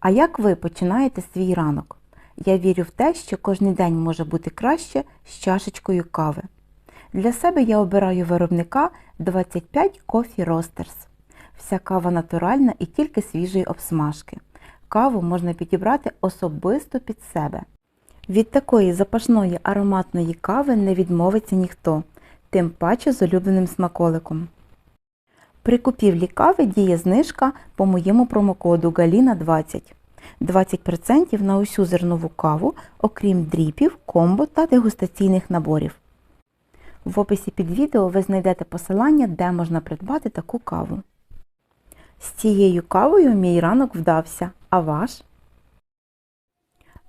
А як ви починаєте свій ранок? Я вірю в те, що кожен день може бути краще з чашечкою кави. Для себе я обираю виробника 25 Coffee Roasters. Вся кава натуральна і тільки свіжої обсмажки. Каву можна підібрати особисто під себе. Від такої запашної ароматної кави не відмовиться ніхто, тим паче з улюбленим смаколиком. При купівлі кави діє знижка по моєму промокоду GALINA20. 20% на усю зернову каву, окрім дріпів, комбо та дегустаційних наборів. В описі під відео ви знайдете посилання, де можна придбати таку каву. З цією кавою мій ранок вдався, а ваш?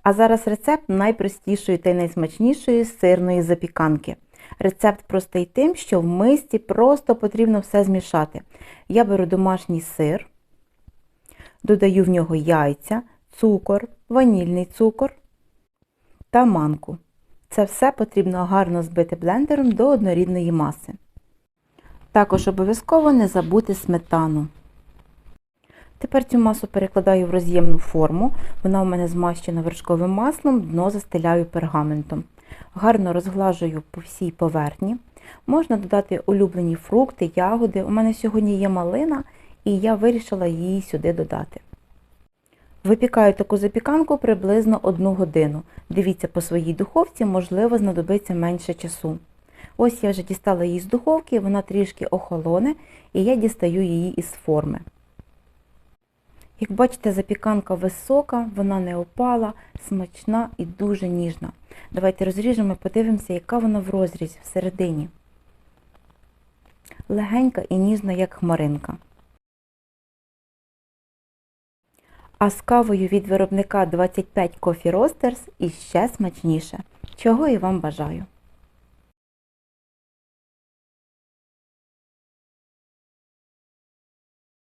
А зараз рецепт найпростішої та найсмачнішої сирної запіканки. Рецепт простий тим, що в мисці просто потрібно все змішати. Я беру домашній сир, додаю в нього яйця, цукор, ванільний цукор та манку. Це все потрібно гарно збити блендером до однорідної маси. Також обов'язково не забути сметану. Тепер цю масу перекладаю в роз'ємну форму. Вона у мене змащена вершковим маслом, дно застеляю пергаментом. Гарно розглажую по всій поверхні. Можна додати улюблені фрукти, ягоди. У мене сьогодні є малина, і я вирішила її сюди додати. Випікаю таку запіканку приблизно 1 годину. Дивіться по своїй духовці, можливо, знадобиться менше часу. Ось я вже дістала її з духовки, вона трішки охолоне, і я дістаю її із форми. Як бачите, запіканка висока, вона не опала, смачна і дуже ніжна. Давайте розріжемо і подивимося, яка вона в розрізі всередині. Легенька і ніжна, як хмаринка. А з кавою від виробника 25 Coffee Roasters іще смачніше. Чого і вам бажаю!